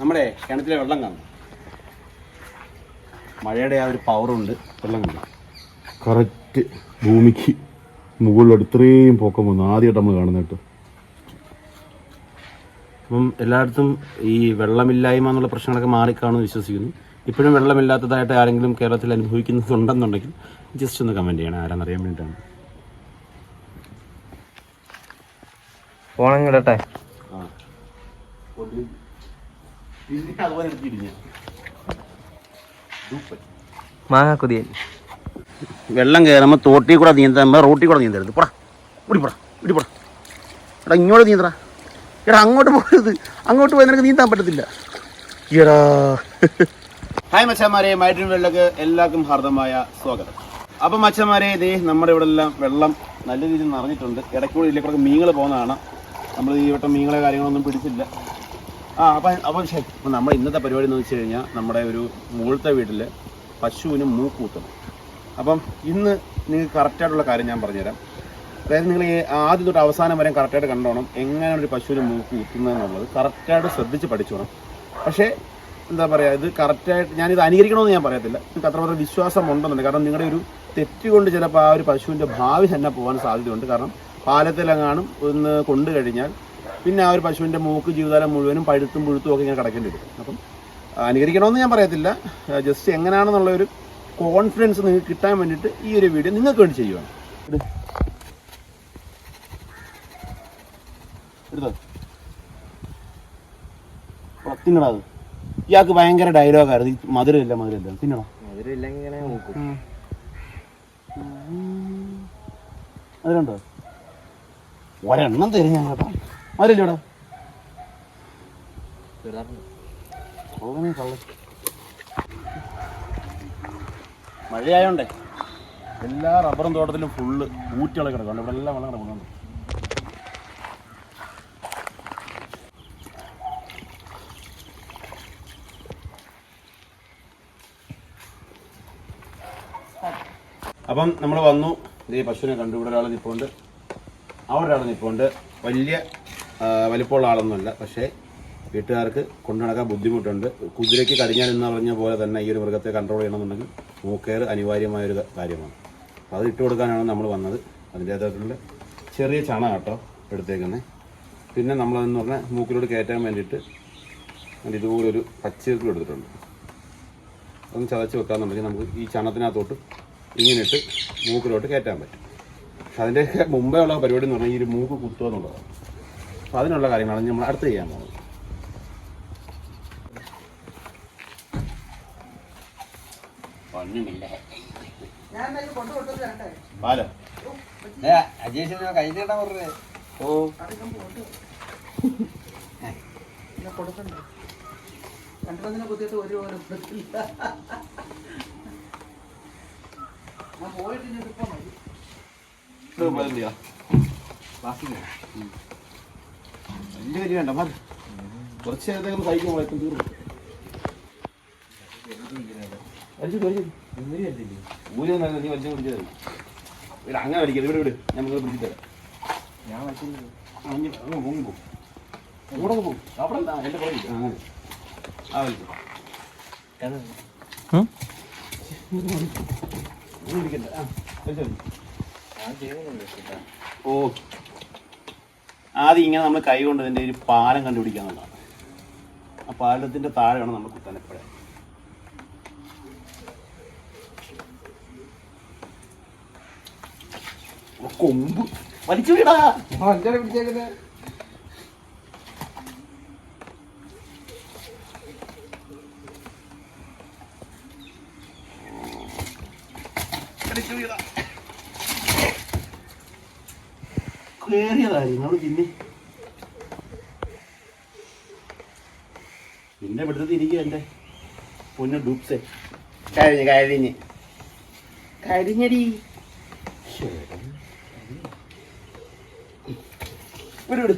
നമ്മുടെ കിണറ്റിലെ വെള്ളം കാണും. മഴയുടെ ആ ഒരു പവറുണ്ട് വെള്ളം കണ്ടു കറക്റ്റ് ഭൂമിക്ക് മുകളിലോട്ട് ഇത്രയും പൊക്കം വന്നു. ആദ്യമായിട്ട് നമ്മൾ കാണുന്ന കേട്ടോ. അപ്പം എല്ലായിടത്തും ഈ വെള്ളമില്ലായ്മ എന്നുള്ള പ്രശ്നങ്ങളൊക്കെ മാറിക്കാണെന്ന് വിശ്വസിക്കുന്നു. ഇപ്പോഴും വെള്ളമില്ലാത്തതായിട്ട് ആരെങ്കിലും കേരളത്തിൽ അനുഭവിക്കുന്നുണ്ടെന്നുണ്ടെങ്കിൽ ജസ്റ്റ് ഒന്ന് കമന്റ് ചെയ്യണം. ആരാന്നറിയാൻ വേണ്ടിയിട്ടാണ്. ഫോണം കിടട്ടെ ആ. പിന്നെ അതുപോലെ എടുത്തിരിഞ്ഞ മാങ്ങ കുതിയൻ വെള്ളം കയറുമ്പോൾ തോട്ടിൽ കൂടെ നീന്താ റോട്ടി കൂടെ നീന്തരുത്. പോടാ ഇടിപ്പുറ പോടാ ഇടി പോടാ. എടാ ഇങ്ങോട്ട് നീന്തടാ. എടാ അങ്ങോട്ട് പോകരുത് അങ്ങോട്ട് പോയി നിനക്ക് നീന്താൻ പറ്റത്തില്ല. എടാ. ഹായ് മച്ചന്മാരെ മൈറ്റിൻ വെള്ളക്ക് എല്ലാവർക്കും ഹാർദമായ സ്വാഗതം. അപ്പം മച്ചന്മാരെ ഇതേ നമ്മുടെ ഇവിടെ എല്ലാം വെള്ളം നല്ല രീതിയിൽ നിറഞ്ഞിട്ടുണ്ട്. ഇടയ്ക്കൂടെ ഇതിലേക്കൂടെ മീനുകൾ പോകുന്നതാണ്. നമ്മൾ ഈ വട്ടം മീങ്ങളെ കാര്യങ്ങളൊന്നും പിടിച്ചില്ല. ആ അപ്പം അപ്പം ശരി. അപ്പം നമ്മൾ ഇന്നത്തെ പരിപാടി എന്ന് വെച്ച് കഴിഞ്ഞാൽ നമ്മുടെ ഒരു മുകളിലത്തെ വീട്ടിൽ പശുവിന് മൂക്കൂത്തണം അപ്പം ഇന്ന് നിങ്ങൾക്ക് കറക്റ്റായിട്ടുള്ള കാര്യം ഞാൻ പറഞ്ഞുതരാം. അതായത് നിങ്ങൾ ആദ്യം തൊട്ട് അവസാനം വരെ കറക്റ്റായിട്ട് കണ്ടോണം എങ്ങനെയാണ് ഒരു പശുവിന് മൂക്ക് കുത്തുന്നത് എന്നുള്ളത് കറക്റ്റായിട്ട് ശ്രദ്ധിച്ച് പഠിച്ചോണം. പക്ഷേ എന്താ പറയുക ഇത് കറക്റ്റായിട്ട് ഞാനിത് അനുകരിക്കണമെന്ന് ഞാൻ പറയത്തില്ല. നിങ്ങൾക്ക് അത്രമാത്രം വിശ്വാസം ഉണ്ടെന്നുണ്ട് കാരണം നിങ്ങളുടെ ഒരു തെറ്റ് കൊണ്ട് ചിലപ്പോൾ ആ ഒരു പശുവിന്റെ ഭാവി തന്നെ പോകാൻ സാധ്യതയുണ്ട്. കാരണം പാലത്തിലെങ്ങാനും ഒന്ന് കൊണ്ടു കഴിഞ്ഞാൽ പിന്നെ ആ ഒരു പശുവിന്റെ മൂക്ക് ജീവിതകാലം മുഴുവനും പഴുത്തും പുഴുത്തും ഒക്കെ ഇങ്ങനെ കിടക്കേണ്ടി വരും. അപ്പം അനുകരിക്കണമെന്ന് ഞാൻ പറയത്തില്ല. ജസ്റ്റ് എങ്ങനെയാണെന്നുള്ള ഒരു കോൺഫിഡൻസ് നിങ്ങൾക്ക് കിട്ടാൻ വേണ്ടിയിട്ട് ഈ ഒരു വീഡിയോ നിങ്ങൾക്ക് വേണ്ടി ചെയ്യുവാണ്. തിന്നടാ അത്. ഇയാൾക്ക് ഭയങ്കര ഡയലോഗായിരുന്നു മധുരമില്ല മധുരമില്ല. തിന്നടാ. അതിലുണ്ടോ ഒരെണ്ണം തരും ഞാൻ കേട്ടോ കള്ളൻ മഴയായോണ്ടേ. എല്ലാ റബ്ബറും തോട്ടത്തിലും ഫുള്ള് ഊറ്റിളെ കിടക്കുന്നുണ്ട് ഇവിടെ എല്ലാം വെള്ളം കിടക്കുന്നുണ്ട് അപ്പം നമ്മൾ വന്നു. ഇതേ പശുവിനെ കണ്ടു. ഇവിടെ ഒരാൾ നിൽപ്പുണ്ട് അവിടെ ഒരാൾ നിൽപ്പുണ്ട് വലിയ വലിപ്പമുള്ള ആളൊന്നുമല്ല പക്ഷേ വീട്ടുകാർക്ക് കൊണ്ടു നടക്കാൻ ബുദ്ധിമുട്ടുണ്ട്. കുതിരയ്ക്ക് കടിഞ്ഞാൽ എന്ന് പറഞ്ഞ പോലെ തന്നെ ഈ ഒരു മൃഗത്തെ കൺട്രോൾ ചെയ്യണമെന്നുണ്ടെങ്കിൽ മൂക്കേർ അനിവാര്യമായൊരു കാര്യമാണ്. അപ്പോൾ അത് ഇട്ട് കൊടുക്കാനാണ് നമ്മൾ വന്നത്. അതിന്റേതായിട്ടുള്ള ചെറിയ ചണ കേട്ടോ എടുത്തേക്കുന്നത് പിന്നെ നമ്മളതെന്ന് പറഞ്ഞാൽ മൂക്കിലോട്ട് കയറ്റാൻ വേണ്ടിയിട്ട് ഇതുപോലെ ഒരു പച്ചീർക്കിൽ എടുത്തിട്ടുണ്ട്. അതൊന്ന് ചതച്ച് വെക്കാന്നുണ്ടെങ്കിൽ നമുക്ക് ഈ ചണത്തിനകത്തോട്ട് ഇങ്ങനെ ഇട്ട് മൂക്കിലോട്ട് കയറ്റാൻ പറ്റും. അതിന്റെയൊക്കെ മുമ്പേ ഉള്ള പരിപാടി എന്ന് പറഞ്ഞാൽ ഈ ഒരു മൂക്ക് കുത്തുക എന്നുള്ളതാണ്. അപ്പോൾ അതിനുള്ള കാര്യങ്ങളാണ് നമ്മൾ അടുത്ത് ചെയ്യാൻ പോകുന്നത്. ഒന്നുമില്ല. പാലോ. ഓ കുത്തിയിട്ട് ഒരു. ഞാൻ പോയിട്ട് ഇനി മതി. ബാക്കി? വലിയ വലിയ വേണ്ട മതി കുറച്ച് നേരത്തേക്ക് സൈക്കിൾ വളർത്തും തീർന്നു. വലിച്ചു വലിച്ചു ഊരി നല്ല നീ വലിച്ചു പിടിച്ചത് ഇവിടെ അങ്ങനെ വലിക്കരുത്. ഇവിടെ വിട് ഞാൻ നിങ്ങൾ പിടിച്ചു തരാം. ഞാൻ അങ്ങ് പൊങ്ങി പോകും. അങ്ങോട്ടൊക്കെ പോകും അവിടെ എന്റെ ആ, അങ്ങനെ. ആ വലിച്ചു. അങ്ങനെ പിടിക്കണ്ട ആ വലിച്ചു വലിച്ചു ഞാൻ ചെയ്യുന്നുണ്ട് കേട്ടോ. ഓ ആദ്യം ഇങ്ങനെ നമ്മൾ കൈ കൊണ്ട് ഇതിന്റെ ഒരു പാലം കണ്ടുപിടിക്കാന്നുള്ളതാണ് ആ പാലത്തിന്റെ താഴെയാണ് നമ്മൾ കുത്താൻ എപ്പോഴും. കൊമ്പ്. വലിച്ചു വിടാ? വലിച്ചു വിടാ കേറിയതായി നമ്മൾ പിന്നെ. പിന്നെ ഇവിടുത്തെ തിരികെ എന്റെ പൊന്നു ഡൂപ്സെ. കഴിഞ്ഞ് കഴിഞ്ഞ്. കഴിഞ്ഞടി. വിട്.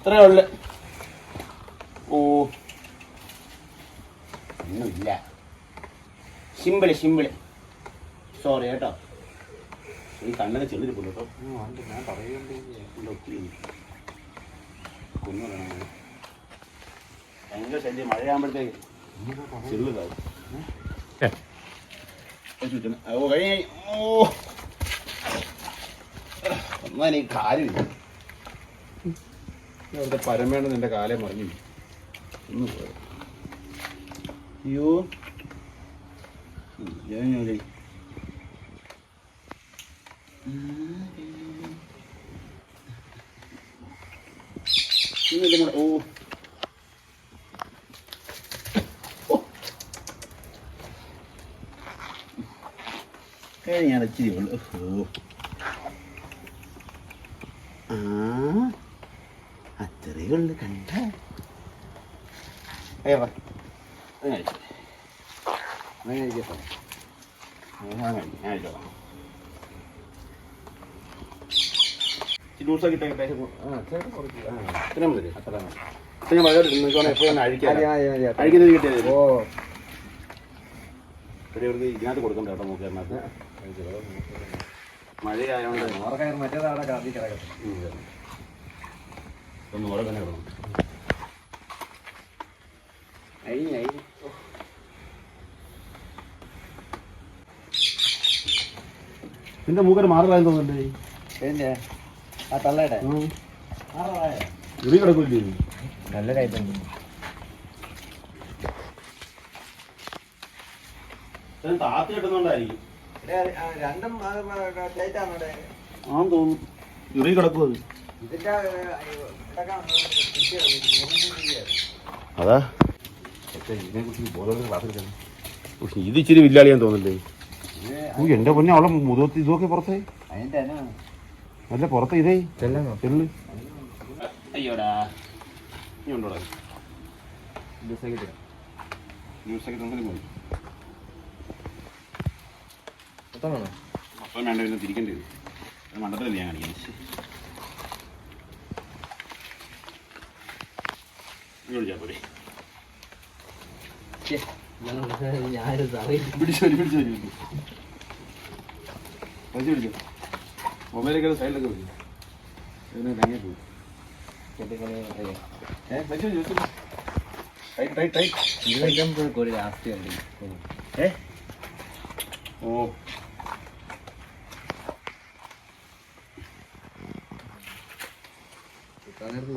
ഇത്രയേ ഉള്ളു. ഓ. ഒന്നുമില്ല. Simple simple. സോറി കേട്ടോ. ഈ കണ്ണൊക്കെ ചെളിരിപ്പുള്ളൂ കേട്ടോ ഞാൻ പറയുന്നുണ്ട് ഒത്തിരി കുഞ്ഞു ഭയങ്കര ശല്യം. മഴയാകുമ്പോഴത്തേക്ക് ചെള്ളുതാവും ഓ കഴിഞ്ഞ ഓ. ഒന്നാ എനിക്ക് കാര്യമില്ല. അവിടുത്തെ പരമേണ നിന്റെ കാലേ മറിഞ്ഞു ഒന്ന് പോയോ അയ്യോ. ഓ ഞാൻ ഇച്ചിരി ഉള്ളു ആ അത്രയേ ഉള്ളു കണ്ട അങ്ങനെ. അങ്ങനെ. അങ്ങനെ കഴിക്കാം. ഞാൻ കഴിച്ചോളാം. ഇച്ചിരി ജ്യൂസൊക്കെ ഇട്ടേ, ഇട്ടേ. ആ ചേട്ടൻ കുറച്ച്. ആ. ഇത്രയും മതി. അത്ര മതി. നിങ്ങൾക്ക് വേണേ എപ്പോഴും അഴിക്കാം. അഴിക്കുന്നത് കിട്ടിയത് ഓ. ഇവർക്ക് ഇതിനകത്ത് കൊടുക്കണ്ട കേട്ടോ മൂക്കേറിനകത്ത് മഴയായതുകൊണ്ട് മോറക്കയർ മറ്റേതാണ് കറി കിടക്കുന്നത്. ഒന്ന് അഴിഞ്ഞ് അഴിഞ്ഞ് നിന്റെ മൂക്കര് മാറുകയെന്ന് തോന്നുന്നുണ്ട്? പിന്നെ? താത്തി കിട്ടുന്നോണ്ടായിരിക്കും. രണ്ടും ആന്ന് തോന്നുന്നു. അത്. പക്ഷെ ഇത് ഇച്ചിരി വില്ലാളിയാൻ തോന്നില്ലേ ഓ എന്റെ പൊന്നെ അവളെ മുതത്തി ഇതൊക്കെ പുറത്തേ അതിന്റെ അല്ല പുറത്ത് ഇതേ. ചെല്ലു. അയ്യോടാ. നീ ഉണ്ടോടാ? ന്യൂസൊക്കെ വേണ്ട പിന്നെ മണ്ടത്തിലല്ലേ ഞാൻ കാണിക്കുന്നത്? നീ വിളിച്ചാ പോരെ. ഞാനൊരു സാറി പിടിച്ചു വരി പിടിച്ചു വരി വലിച്ചു പിടിച്ചു മൊബൈലൊക്കെ സൈഡിലൊക്കെ പിടിച്ചു ഇതിന് തങ്ങി പോയി ഏ വലിച്ചു വലിച്ചു ടൈറ്റ് ടൈറ്റ് ടൈറ്റ് ഇത് കഴിക്കുമ്പോൾ ഒരു ലാസ്റ്റ് ഉണ്ട് ഏ ഓ കുറവ്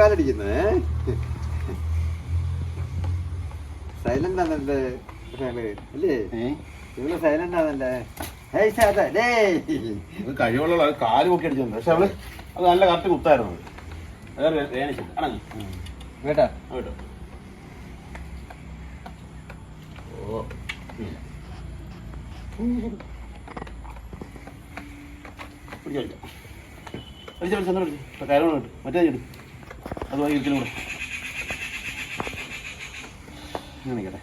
കാലടിക്കുന്നേ സൈലന്റ് ആണല്ലേ അല്ലേ? ഇവൾ സൈലന്റ് ആണല്ലേ. കഴിവുള്ള കാൽ പൊക്കി അടിച്ചിട്ടുണ്ട് പക്ഷെ അവൾ അത് നല്ല കറക്റ്റ് കുത്തായിരുന്നു. കേട്ടാ? കേട്ടോ. ഓ. പിടിച്ചോ, പിടിച്ചോ. പിടിച്ചോ. മറ്റേ ഇട്. അതുമായി ഇരിക്കലും കൂടെ. നിൽക്കട്ടെ.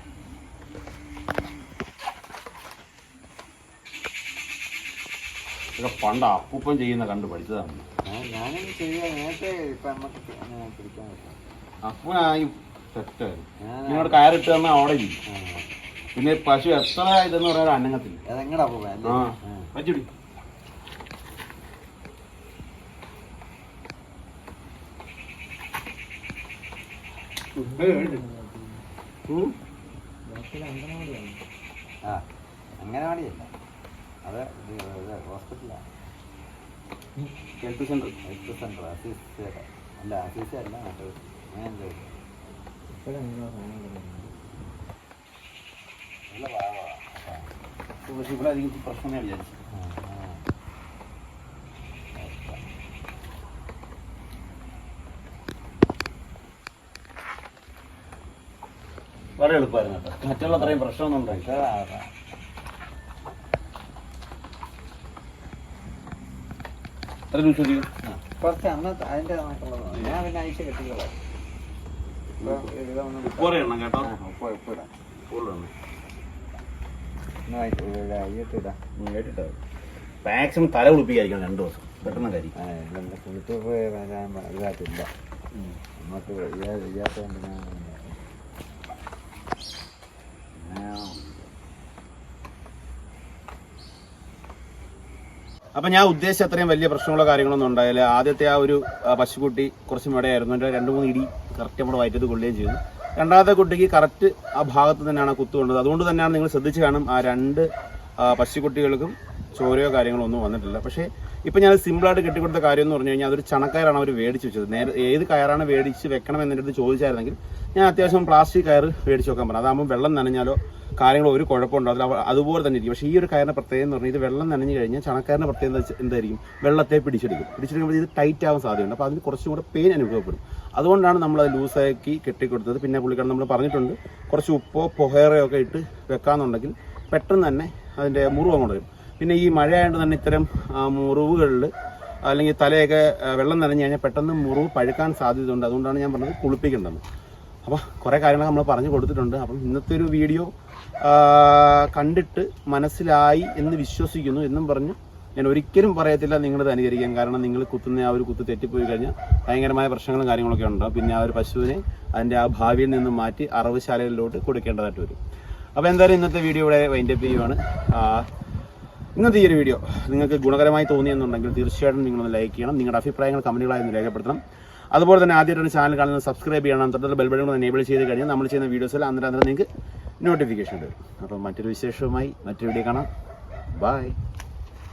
ഇതൊക്കെ പണ്ട് അപ്പൂപ്പൻ ചെയ്യുന്ന കണ്ട് പഠിച്ചതാണ്. പറ്റും അപ്പനായി നിന്നോട് കയറിട്ട് തന്നെ അവിടെ ഇരിക്കും. പിന്നെ പശു എത്ര ഇതെന്ന് പറയാൻ അന്നങ്ങത്തില്ല അതെങ്ങടാ ആ അത് ഹോസ്പിറ്റലാണ് ഹെൽത്ത് സെന്റർ ഹെൽത്ത് സെന്റർ അസീസിയുടെ അല്ല അസീസ അല്ല മറ്റേ അങ്ങനെ. പക്ഷെ ഇവിടെ അധികം പ്രശ്നമേ വിചാരിച്ചു ആ, ആ. വളരെ എളുപ്പമായിരുന്നു കേട്ടോ. മറ്റുള്ള അത്രയും പ്രശ്നമൊന്നും ഉണ്ടായി പക്ഷേ ആ, എത്ര ദിവസം ചെയ്യും കുറച്ച് അന്ന് അതിന്റെ ഞാൻ പിന്നെ അയച്ച് കെട്ടിക്കോളാം കേട്ടോ. ഉപ്പ് മാക്സിമം തല കുളിപ്പിക്കായിരിക്കണം രണ്ടു ദിവസം. പെട്ടെന്ന് കരി വരാൻ ഇതായിട്ടില്ല നമുക്ക് ഇയ്യാ- ഇയ്യാത്തോണ്ട് ഞാൻ അപ്പം ഞാൻ ഉദ്ദേശിച്ച അത്രയും വലിയ പ്രശ്നങ്ങളോ കാര്യങ്ങളൊന്നും ഉണ്ടായില്ല. ആദ്യത്തെ ആ ഒരു പശുക്കുട്ടി കുറച്ച് മെടയായിരുന്നു എന്റെ രണ്ട് മൂന്ന് ഇടി കറക്റ്റ് നമ്മുടെ വയറ്റത്ത് കൊള്ളുകയും ചെയ്തു. രണ്ടാമത്തെ കുട്ടിക്ക് കറക്റ്റ് ആ ഭാഗത്ത് തന്നെയാണ് കുത്തു കൊണ്ടത്. അതുകൊണ്ട് തന്നെയാണ് നിങ്ങൾ ശ്രദ്ധിച്ച് കാണും ആ രണ്ട് പശുക്കുട്ടികൾക്കും ചോരയോ കാര്യങ്ങളോ ഒന്നും വന്നിട്ടില്ല. പക്ഷേ ഇപ്പം ഞാൻ സിമ്പിളായിട്ട് കെട്ടിക്കൊടുത്ത കാര്യം എന്ന് പറഞ്ഞു കഴിഞ്ഞാൽ അതൊരു ചണക്കയറാണ് അവർ മേടിച്ച് വെച്ചത്. നേരെ ഏത് കയറാണ് മേടിച്ച് വെക്കണം അടുത്ത് ചോദിച്ചായിരുന്നെങ്കിൽ ഞാൻ അത്യാവശ്യം പ്ലാസ്റ്റിക് കയർ മേടിച്ച് വെക്കാൻ പറഞ്ഞു. അതാകുമ്പോൾ വെള്ളം നനഞ്ഞാലോ കാര്യങ്ങളോ ഒരു കുഴപ്പമുണ്ടോ. അതിൽ അതുപോലെ തന്നെ ഇരിക്കും. പക്ഷേ ഈ ഒരു കയറിന്റെ പ്രത്യേകത എന്ന് പറഞ്ഞാൽ ഇത് വെള്ളം നനഞ്ഞു കഴിഞ്ഞാൽ ചണക്കാരന്റെ പ്രത്യേകത എന്താ എന്തായിരിക്കും? വെള്ളത്തെ പിടിച്ചെടുക്കും. പിടിച്ചെടുക്കുമ്പോൾ ഇത് ടൈറ്റ് ആവാൻ സാധ്യതയുണ്ട്. അപ്പോൾ അതിന് കുറച്ചും കൂടെ പെയിൻ അനുഭവപ്പെടും. അതുകൊണ്ടാണ് നമ്മൾ അത് ലൂസാക്കി കെട്ടിക്കൊടുത്തത്. പിന്നെ പുള്ളിക്കാരൻ നമ്മൾ പറഞ്ഞിട്ടുണ്ട് കുറച്ച് ഉപ്പോ പൊഹേറയോ ഒക്കെ ഇട്ട് വെക്കാമെന്നുണ്ടെങ്കിൽ പെട്ടെന്ന് തന്നെ അതിന്റെ മുറിവ് അങ്ങോട്ട് വരും. പിന്നെ ഈ മഴയായതുകൊണ്ട് തന്നെ ഇത്തരം മുറിവുകളിൽ അല്ലെങ്കിൽ തലയൊക്കെ വെള്ളം നനഞ്ഞു കഴിഞ്ഞാൽ പെട്ടെന്ന് മുറിവ് പഴുക്കാൻ സാധ്യതയുണ്ട്. അതുകൊണ്ടാണ് ഞാൻ പറഞ്ഞത് കുളിപ്പിക്കേണ്ടത്. അപ്പോൾ കുറേ കാര്യങ്ങൾ നമ്മൾ പറഞ്ഞു കൊടുത്തിട്ടുണ്ട്. അപ്പം ഇന്നത്തെ ഒരു വീഡിയോ കണ്ടിട്ട് മനസ്സിലായി എന്ന് വിശ്വസിക്കുന്നു എന്നും പറഞ്ഞു ഞാൻ ഒരിക്കലും പറയത്തില്ല നിങ്ങൾ അനുകരിക്കാൻ. കാരണം നിങ്ങൾ കുത്തുന്ന ആ ഒരു കുത്ത് തെറ്റിപ്പോയി കഴിഞ്ഞാൽ ഭയങ്കരമായ പ്രശ്നങ്ങളും കാര്യങ്ങളൊക്കെ ഉണ്ടാവും പിന്നെ ആ ഒരു പശുവിനെ അതിന്റെ ആ ഭാവിയിൽ നിന്നും മാറ്റി അറവുശാലകളിലോട്ട് കൊടുക്കേണ്ടതായിട്ട് വരും. അപ്പോൾ എന്തായാലും ഇന്നത്തെ വീഡിയോ ഇവിടെ വൈൻഡപ്പ് ചെയ്യുവാണ്. ഇന്നത്തെ ഈ ഒരു വീഡിയോ നിങ്ങൾക്ക് ഗുണകരമായി തോന്നിയെന്നുണ്ടെങ്കിൽ തീർച്ചയായിട്ടും നിങ്ങളൊന്ന് ലൈക്ക് ചെയ്യണം. നിങ്ങളുടെ അഭിപ്രായങ്ങൾ കമന്റുകളായി ഒന്ന് രേഖപ്പെടുത്തണം. അതുപോലെ തന്നെ ആദ്യമായിട്ടാണ് ചാനൽ കാണുന്നത് സബ്സ്ക്രൈബ് ചെയ്യണം. തൊട്ടുള്ള ബെൽ കൂടെ എനേബിൾ ചെയ്ത് കഴിഞ്ഞാൽ നമ്മൾ ചെയ്യുന്ന വീഡിയോസിൽ അന്നേരം അന്നേരം നിങ്ങൾക്ക് നോട്ടിഫിക്കേഷൻ വരും. അപ്പോൾ മറ്റൊരു വിശേഷവുമായി മറ്റൊരു വീഡിയോ കാണാം. ബൈ